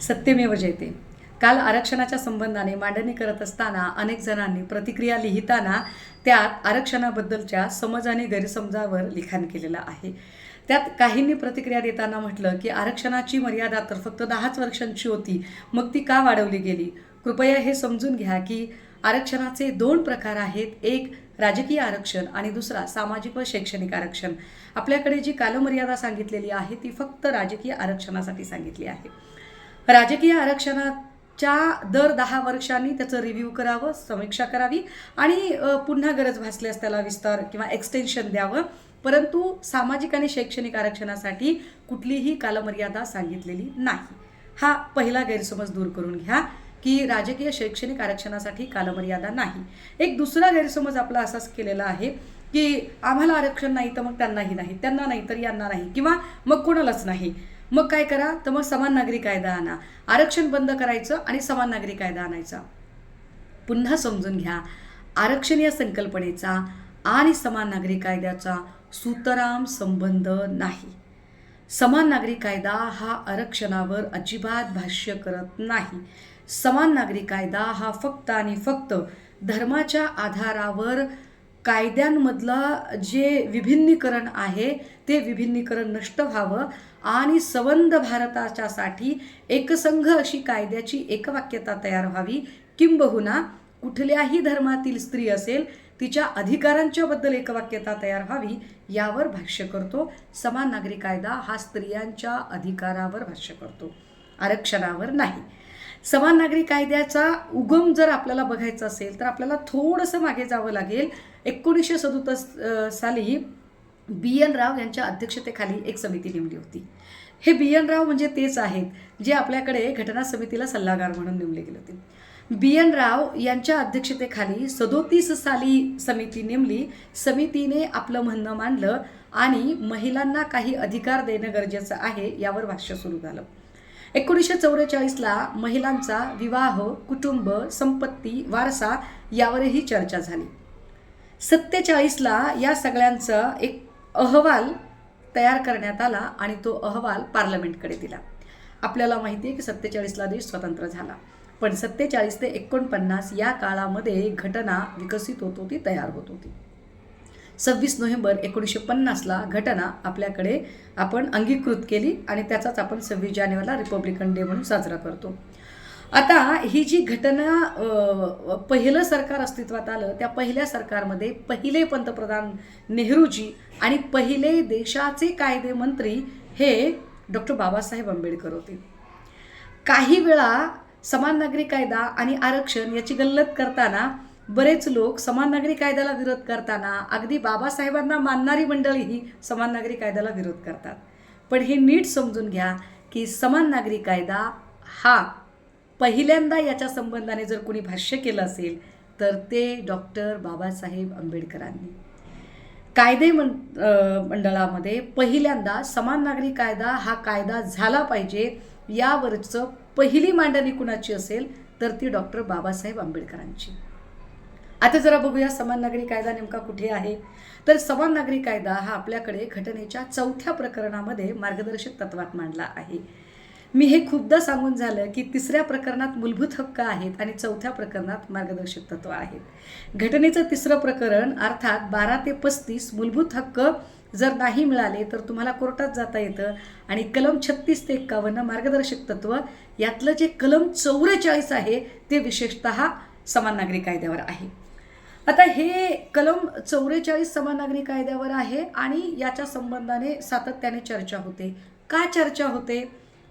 सत्यमेव जयते काल आरक्षणाच्या संबंधाने मांडणी करत असताना अनेक जणांनी प्रतिक्रिया लिहिताना त्यात आरक्षणाबद्दलच्या समज आणि गैरसमजावर लिखाण केलेलं आहे. त्यात काहींनी प्रतिक्रिया देताना म्हटलं की आरक्षणाची मर्यादा तर फक्त दहाच वर्षांची होती मग ती का वाढवली गेली? कृपया हे समजून घ्या की आरक्षणाचे दोन प्रकार आहेत. एक राजकीय आरक्षण आणि दुसरा सामाजिक व शैक्षणिक आरक्षण. आपल्याकडे जी कालमर्यादा सांगितलेली आहे ती फक्त राजकीय आरक्षणासाठी सांगितली आहे. राजकीय आरक्षणाच्या दर दहा वर्षांनी त्याचं रिव्ह्यू करावं समीक्षा करावी आणि पुन्हा गरज भासल्यास त्याला विस्तार किंवा एक्सटेन्शन द्यावं. परंतु सामाजिक आणि शैक्षणिक आरक्षणासाठी कुठलीही कालमर्यादा सांगितलेली नाही. हा पहिला गैरसमज दूर करून घ्या की राजकीय शैक्षणिक आरक्षणासाठी कालमर्यादा नाही. एक दुसरा गैरसमज आपला असाच केलेला आहे की आम्हाला आरक्षण नाही तर मग त्यांनाही नाही त्यांना नाही तर यांना नाही किंवा मग कोणालाच नाही. मग काय करा? तर मग समान नागरी कायदा आणा. आरक्षण बंद करायचं आणि समान नागरी कायदा आणायचा. पुन्हा समजून घ्या. आरक्षण या संकल्पनेचा आणि समान नागरी कायद्याचा सुतराम संबंध नाही. समान नागरी कायदा हा आरक्षणावर अजिबात भाष्य करत नाही. समान नागरी कायदा हा फक्त आणि फक्त धर्माच्या आधारावर कायद्यांमधलं जे विभिन्नीकरण आहे ते विभिन्नीकरण नष्ट व्हावं आणि संबंध भारताच्यासाठी एकसंघ अशी कायद्याची एकवाक्यता तयार व्हावी. किंबहुना कुठल्याही धर्मातील स्त्री असेल तिच्या अधिकारांच्याबद्दल एकवाक्यता तयार व्हावी यावर भाष्य करतो. समान नागरी कायदा हा स्त्रियांच्या अधिकारावर भाष्य करतो. आरक्षणावर नाही. समान नागरी कायद्याचा उगम जर आपल्याला बघायचा असेल तर आपल्याला थोडंसं मागे जावं लागेल. एकोणीसशे सदुसष्ट साली बी एन राव यांच्या अध्यक्षतेखाली एक समिती नेमली होती. हे बी एन राव म्हणजे तेच आहेत जे आपल्याकडे घटना समितीला सल्लागार म्हणून नेमले गेले होते. बी एन राव यांच्या अध्यक्षतेखाली सदोतीस साली समिती नेमली. समितीने आपलं म्हणणं मांडलं आणि महिलांना काही अधिकार देणं गरजेचं आहे यावर भाष्य सुरू झालं. एकोणीसशे चौवेचाळीसला महिलांचा विवाह कुटुंब संपत्ती वारसा यावरही चर्चा झाली. सत्तेचाळीसला या सगळ्यांचं एक अहवाल तयार करण्यात आला आणि तो अहवाल पार्लमेंटकडे दिला. आपल्याला माहिती आहे की सत्तेचाळीसला देश स्वतंत्र झाला. पण सत्तेचाळीस ते एकोणपन्नास या काळामध्ये घटना विकसित होत होती तयार होत होती. सव्वीस नोव्हेंबर एकोणीसशे पन्नासला घटना आपल्याकडे आपण अंगीकृत केली आणि त्याचाच आपण सव्वीस जानेवारीला रिपब्लिकन डे म्हणून साजरा करतो. आता ही जी घटना पहिलं सरकार अस्तित्वात आलं त्या पहिल्या सरकारमध्ये पहिले पंतप्रधान नेहरूजी आणि पहिले देशाचे कायदे मंत्री हे डॉक्टर बाबासाहेब आंबेडकर होते. काही वेळा समान नागरी कायदा आणि आरक्षण याची गल्लत करताना बरेच लोक समान नागरी कायद्याला विरोध करताना अगदी बाबासाहेबांना मानणारी मंडळीही समान नागरी कायद्याला विरोध करतात. पण हे नीट समजून घ्या की समान नागरी कायदा हा पहिल्यांदा याच्या संबंधाने जर कोणी भाष्य केलं असेल तर ते डॉक्टर बाबासाहेब आंबेडकरांनी. कायदे मं मंडळामध्ये पहिल्यांदा समान नागरी कायदा हा कायदा झाला पाहिजे यावरचं पहिली मांडणी कुणाची असेल तर ती डॉक्टर बाबासाहेब आंबेडकरांची. आता जरा बघूया समान नागरी कायदा नेमका कुठे आहे? तर समान नागरी कायदा हा आपल्याकडे घटनेच्या चौथ्या प्रकरणामध्ये मार्गदर्शक तत्वात मांडला आहे. मी हे खूपदा सांगून झालं की तिसऱ्या प्रकरणात मूलभूत हक्क आहेत आणि चौथ्या प्रकरणात मार्गदर्शक तत्व आहेत. घटनेचं तिसरं प्रकरण अर्थात बारा ते पस्तीस मूलभूत हक्क जर नाही मिळाले तर तुम्हाला कोर्टात जाता येतं आणि कलम छत्तीस ते एक्कावन्न मार्गदर्शक तत्व यातलं जे कलम चौवेचाळीस आहे ते विशेषतः समान नागरी कायद्यावर आहे. आता हे कलम चौवेचाळीस समान नागरी कायद्यावर आहे आणि याच्या संबंधाने सातत्याने चर्चा होते. का चर्चा होते?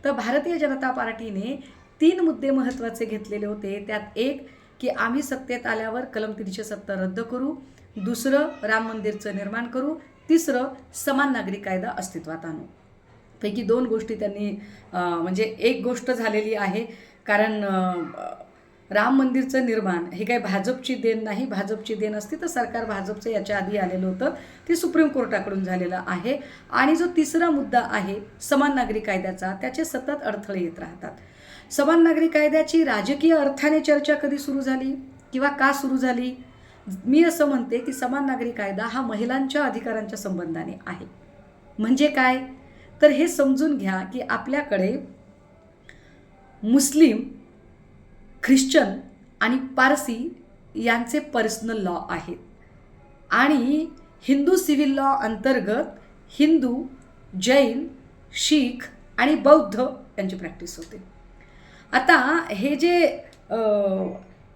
तर भारतीय जनता पार्टीने तीन मुद्दे महत्त्वाचे घेतलेले होते. त्यात एक की आम्ही सत्तेत आल्यावर कलम तीनशे सत्तर रद्द करू. दुसरं राम मंदिरचं निर्माण करू. तिसरं समान नागरी कायदा अस्तित्वात आणू. पैकी दोन गोष्टी त्यांनी म्हणजे एक गोष्ट झालेली आहे. कारण राम मंदिरचं निर्माण हे काही भाजपची देण नाही भाजपची देण असती तर सरकार भाजपचं याच्या आधी आलेलं होतं. ते सुप्रीम कोर्टाकडून झालेलं आहे. आणि जो तिसरा मुद्दा आहे समान नागरी कायद्याचा त्याचे सतत अडथळे येत राहतात. समान नागरी कायद्याची राजकीय अर्थाने चर्चा कधी सुरू झाली किंवा का सुरू झाली? मी असं म्हणते की समान नागरी कायदा हा महिलांच्या अधिकारांच्या संबंधाने आहे. म्हणजे काय? तर हे समजून घ्या की आपल्याकडे मुस्लिम ख्रिश्चन आणि पारसी यांचे पर्सनल लॉ आहेत. आणि हिंदू सिव्हिल लॉ अंतर्गत हिंदू जैन शीख आणि बौद्ध यांची प्रॅक्टिस होते. आता हे जे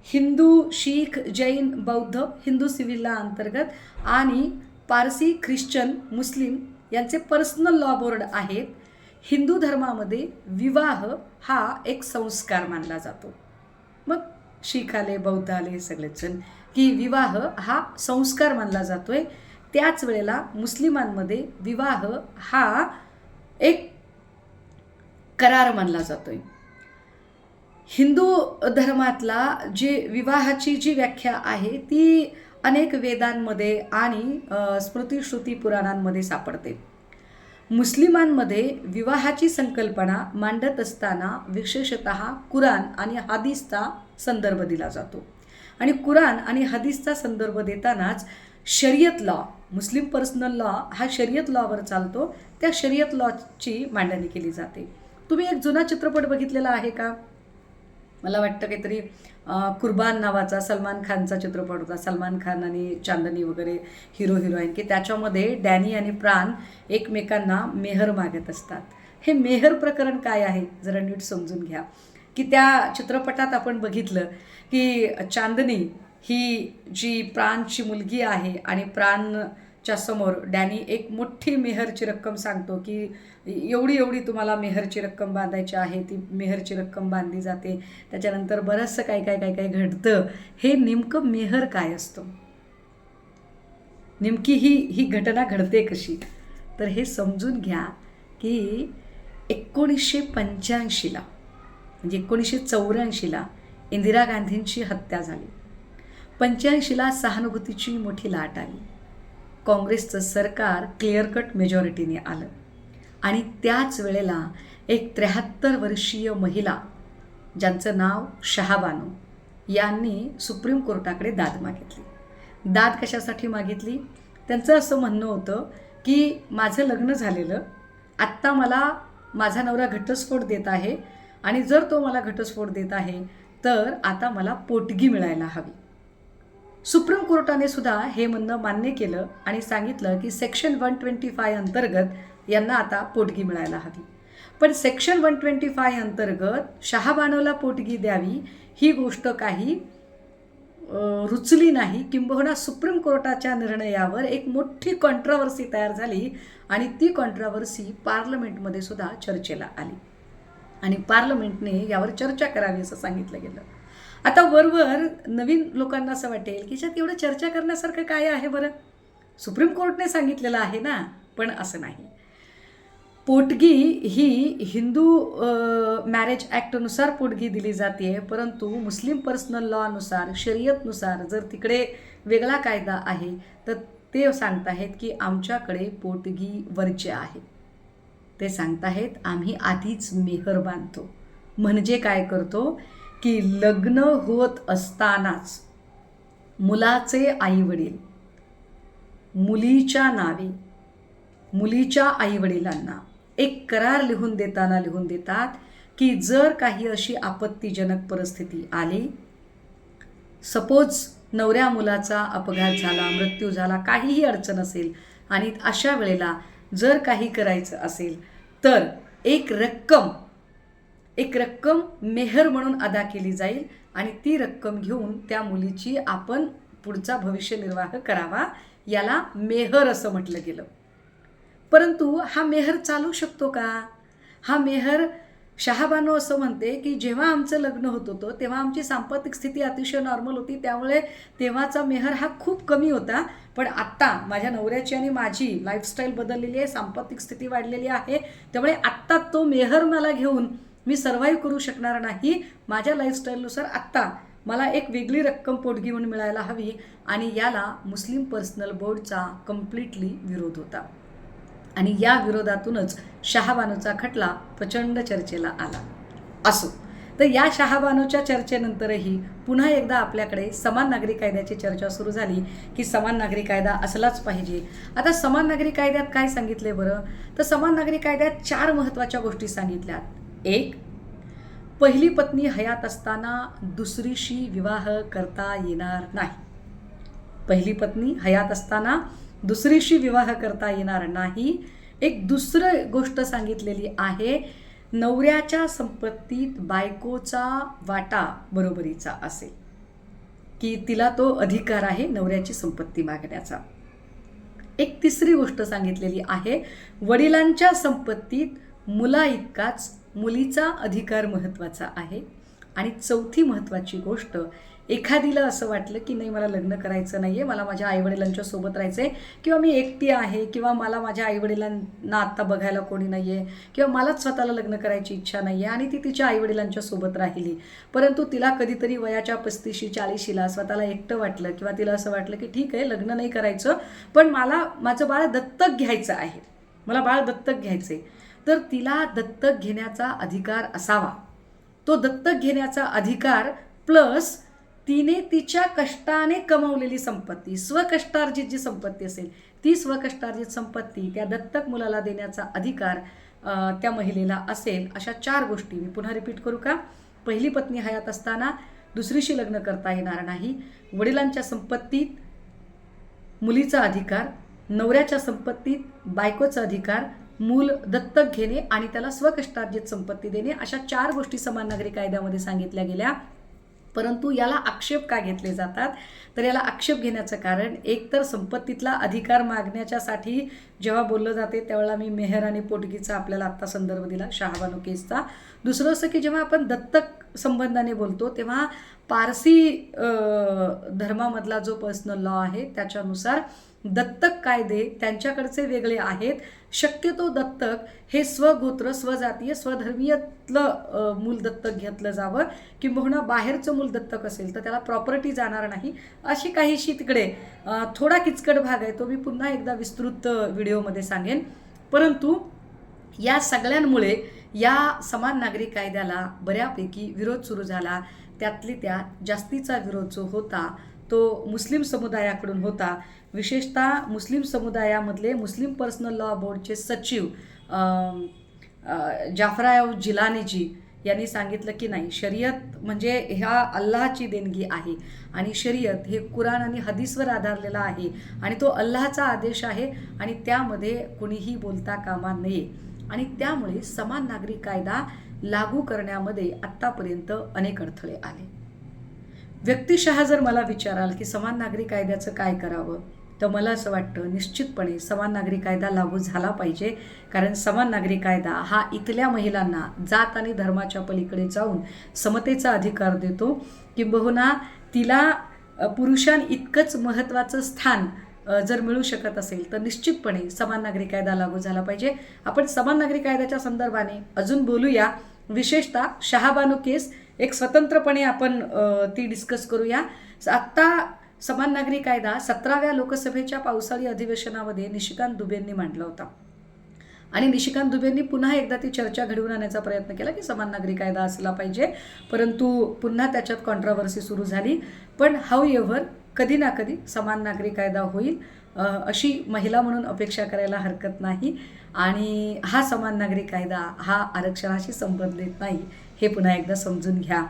हिंदू शीख जैन बौद्ध हिंदू सिव्हिल लॉ अंतर्गत आणि पारसी ख्रिश्चन मुस्लिम यांचे पर्सनल लॉ बोर्ड आहेत हिंदू धर्मामध्ये विवाह हा एक संस्कार मानला जातो. मग शीख आले बौद्ध आले हे सगळेच जण की विवाह हा संस्कार मानला जातोय. त्याच वेळेला मुस्लिमांमध्ये विवाह हा एक करार मानला जातोय. हिंदू धर्मातला जे विवाहाची जी व्याख्या आहे ती अनेक वेदांमध्ये आणि स्मृतिश्रुती पुराणांमध्ये सापडते. मुस्लिमांमध्ये विवाहाची संकल्पना मांडत असताना विशेषत कुराण आणि हादीसचा संदर्भ दिला जातो. आणि कुराण आणि हदीसचा संदर्भ देतानाच शर्यत लॉ मुस्लिम पर्सनल लॉ हा शर्यत लॉवर चालतो. त्या शर्यत लॉची मांडणी केली जाते. तुम्ही एक जुना चित्रपट बघितलेला आहे का? मला वाटतं काहीतरी कुर्बान नावाचा सलमान खानचा चित्रपट होता. सलमान खान आणि चांदनी वगैरे हिरो हिरोईन की त्याच्यामध्ये डॅनी आणि प्राण एकमेकांना मेहर मागत असतात. हे मेहर प्रकरण काय आहे? जरा नीट समजून घ्या. की त्या चित्रपटात आपण बघितलं की चांदनी ही जी प्राणची मुलगी आहे आणि प्राण च्या समोर डॅनी एक मोठी मेहरची रक्कम सांगतो की एवढी एवढी तुम्हाला मेहरची रक्कम बांधायची आहे ती मेहरची रक्कम बांधली जाते. त्याच्यानंतर बरंचसं काय काय काय काय घडतं? हे नेमकं मेहर काय असतं? नेमकी ही ही घटना घडते कशी? तर हे समजून घ्या की एकोणीसशे पंच्याऐंशीला म्हणजे एकोणीसशे चौऱ्याऐंशीला इंदिरा गांधींची हत्या झाली. पंच्याऐंशीला सहानुभूतीची मोठी लाट आली. काँग्रेसचं सरकार क्लिअर कट मेजॉरिटीने आलं. आणि त्याच वेळेला एक त्र्याहत्तर वर्षीय महिला ज्यांचं नाव शहाबानो यांनी सुप्रीम कोर्टाकडे दाद मागितली. दाद कशासाठी मागितली? त्यांचं असं म्हणणं होतं की माझं लग्न झालेलं आत्ता मला माझा नवरा घटस्फोट देत आहे आणि जर तो मला घटस्फोट देत आहे तर आता मला पोटगी मिळायला हवी. सुप्रीम कोर्टाने सुद्धा हे म्हणणं मान्य केलं आणि सांगितलं की सेक्शन वन ट्वेंटी फाय अंतर्गत यांना आता पोटगी मिळायला हवी. पण सेक्शन वन ट्वेंटी फाय अंतर्गत शहाबानोला पोटगी द्यावी ही गोष्ट काही रुचली नाही. किंबहुना सुप्रीम कोर्टाच्या निर्णयावर एक मोठी कॉन्ट्रावर्सी तयार झाली आणि ती कॉन्ट्रावर्सी पार्लमेंटमध्ये सुद्धा चर्चेला आली. आणि पार्लमेंटने यावर चर्चा करावी असं सांगितलं गेलं. आता वरवर नवीन लोकांना असं वाटेल की ज्यात एवढं चर्चा करण्यासारखं काय आहे बरं? सुप्रीम कोर्टने सांगितलेलं आहे ना पण असं नाही. पोटगी ही हिंदू मॅरेज ॲक्टनुसार पोटगी दिली जाते परंतु मुस्लिम पर्सनल लॉनुसार शरीयतनुसार जर तिकडे वेगळा कायदा आहे तर ते सांगत आहेत की आमच्याकडे पोटगी वरचे आहे. ते सांगत आहेत आम्ही आधीच मेहर बांधतो. म्हणजे काय करतो? की लग्न होत असतानाच मुलाचे आईवडील मुलीच्या नावे मुलीच्या आईवडिलांना एक करार लिहून देताना लिहून देतात की जर काही अशी आपत्तीजनक परिस्थिती आली सपोज नवऱ्या मुलाचा अपघात झाला मृत्यू झाला काहीही अडचण असेल आणि अशा वेळेला जर काही करायचं असेल तर एक रक्कम एक रक्कम मेहर म्हणून अदा केली जाईल आणि ती रक्कम घेऊन त्या मुलीची आपण पुढचा भविष्य निर्वाह करावा याला मेहर असं म्हटलं गेलं. परंतु हा मेहर चालू शकतो का? हा मेहर शहाबानो असं म्हणते की जेव्हा आमचं लग्न होत होतं तेव्हा आमची सांपत्तिक स्थिती अतिशय नॉर्मल होती. त्यामुळे तेव्हाचा मेहर हा खूप कमी होता. पण आत्ता माझ्या नवऱ्याची आणि माझी लाईफस्टाईल बदललेली आहे सांपत्तिक स्थिती वाढलेली आहे. त्यामुळे आत्ता तो मेहर मला घेऊन मी सर्वाईव्ह करू शकणार नाही माझ्या लाईफस्टाईलनुसार आत्ता. मला एक वेगळी रक्कम पोटगी म्हणून मिळायला हवी आणि याला मुस्लिम पर्सनल बोर्डचा कम्प्लिटली विरोध होता. आणि या विरोधातूनच शहाबानूचा खटला प्रचंड चर्चेला आला. असो तर या शहाबानूच्या चर्चेनंतरही पुन्हा एकदा आपल्याकडे समान नागरी कायद्याची चर्चा सुरू झाली की समान नागरी कायदा असलाच पाहिजे. आता समान नागरी कायद्यात काय सांगितले बरं? तर समान नागरी कायद्यात चार महत्त्वाच्या गोष्टी सांगितल्यात. एक पहिली पत्नी हयात असताना दुसरीशी विवाह करता येणार नाही. पहिली पत्नी हयात असताना दुसरीशी विवाह करता येणार नाही. एक दुसरं गोष्ट सांगितलेली आहे नवऱ्याच्या संपत्तीत बायकोचा वाटा बरोबरीचा असेल. की तिला तो अधिकार आहे नवऱ्याची संपत्ती मागण्याचा. एक तिसरी गोष्ट सांगितलेली आहे वडिलांच्या संपत्तीत मुला इतकाच मुलीचा अधिकार महत्त्वाचा आहे. आणि चौथी महत्त्वाची गोष्ट एखादीला असं वाटलं की नाही मला लग्न करायचं नाही आहे मला माझ्या आईवडिलांच्या सोबत राहायचं आहे किंवा मी एकटी आहे किंवा मला माझ्या आईवडिलांना आत्ता बघायला कोणी नाही आहे किंवा मलाच स्वतःला लग्न करायची इच्छा नाही आहे आणि ती तिच्या आईवडिलांच्या सोबत राहिली. परंतु तिला कधीतरी वयाच्या पस्तीशी चाळीशीला स्वतःला एकटं वाटलं किंवा तिला असं वाटलं की ठीक आहे लग्न नाही करायचं पण मला माझं बाळ दत्तक घ्यायचं आहे. मला बाळ दत्तक घ्यायचं आहे तर तिला दत्तक घेण्याचा अधिकार असावा. तो दत्तक घेण्याचा अधिकार प्लस तिने तिच्या कष्टाने कमवलेली संपत्ती स्वकष्टार्जित जी संपत्ती असेल ती स्वकष्टार्जित संपत्ती त्या दत्तक मुलाला देण्याचा अधिकार त्या महिलेला असेल अशा चार गोष्टी मी पुन्हा रिपीट करू का? पहिली पत्नी हयात असताना दुसरीशी लग्न करता येणार नाही. वडिलांच्या संपत्तीत मुलीचा अधिकार नवऱ्याच्या संपत्तीत बायकोचा अधिकार मूल दत्तक घेणे आणि त्याला स्वकष्टार्जित संपत्ती देणे अशा चार गोष्टी समान नागरी कायद्यामध्ये सांगितल्या गेल्या. परंतु याला आक्षेप का घेतले जातात? तर याला आक्षेप घेण्याचं कारण एकतर संपत्तीतला अधिकार मागण्याच्यासाठी जेव्हा बोललं जाते त्यावेळेला मी मेहर आणि पोटगीचा आपल्याला आत्ता संदर्भ दिला शहाबानू केसचा. दुसरं असं की जेव्हा आपण दत्तक संबंधाने बोलतो तेव्हा पारसी धर्मामधला जो पर्सनल लॉ आहे त्याच्यानुसार दत्तक कायदे त्यांच्याकडचे वेगळे आहेत. शक्यतो दत्तक हे स्वगोत्र स्वजातीय स्वधर्मीयतलं मूल दत्तक घेतलं जावं. किंबहुना बाहेरचं मूल दत्तक असेल तर त्याला प्रॉपर्टी जाणार नाही. अशी काहीशी तिकडे थोडा किचकट भाग आहे तो मी पुन्हा एकदा विस्तृत व्हिडिओमध्ये सांगेन. परंतु या सगळ्यांमुळे या समान नागरी कायद्याला बऱ्यापैकी विरोध सुरू झाला. त्यातली त्यात जास्तीचा विरोध जो होता तो मुस्लिम समुदायाकडून होता. विशेषतः मुस्लिम समुदायामधले मुस्लिम पर्सनल लॉ बोर्डचे सचिव अम, जाफराव जिलानीजी यांनी सांगितलं की नाही शर्यत म्हणजे ह्या अल्लाची देणगी आहे आणि शर्यत हे कुराण आणि हदीसवर आधारलेला आहे आणि तो अल्लाचा आदेश आहे आणि त्यामध्ये कुणीही बोलता कामा नये. आणि त्यामुळे समान नागरी कायदा लागू करण्यामध्ये आत्तापर्यंत अनेक अडथळे आले. व्यक्तिशः जर मला विचाराल की समान नागरी कायद्याचं काय करावं तर मला असं वाटतं निश्चितपणे समान नागरी कायदा लागू झाला पाहिजे. कारण समान नागरी कायदा हा इथल्या महिलांना जात आणि धर्माच्या पलीकडे जाऊन समतेचा अधिकार देतो. किंबहुना तिला पुरुषांइतकंच पुरुषां इतकंच महत्त्वाचं स्थान जर मिळू शकत असेल तर निश्चितपणे समान नागरी कायदा लागू झाला पाहिजे. आपण समान नागरी कायद्याच्या संदर्भाने अजून बोलूया. विशेषतः शहाबानू केस एक स्वतंत्रपणे आपण ती डिस्कस करूया. आत्ता समान नागरी कायदा सतराव्या लोकसभेच्या पावसाळी अधिवेशनामध्ये निशिकांत दुबेंनी मांडला होता. आणि निशिकांत दुबेंनी पुन्हा एकदा ती चर्चा घडवून आणण्याचा प्रयत्न केला की समान नागरी कायदा असला पाहिजे. परंतु पुन्हा त्याच्यात कॉन्ट्रावर्सी सुरू झाली. पण हाऊ एव्हर कधी ना कधी समान नागरी कायदा होईल अशी महिला म्हणून अपेक्षा करायला हरकत नाही. आणि हा समान नागरी कायदा हा आरक्षणाशी संबंधित नाही. हे पुन्हा एकदा समजून घ्या.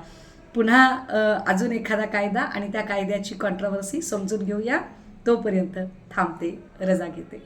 पुन्हा अजून एखादा कायदा आणि त्या कायद्याची कॉन्ट्रावर्सी समजून घेऊया. तोपर्यंत थांबते रजा घेते.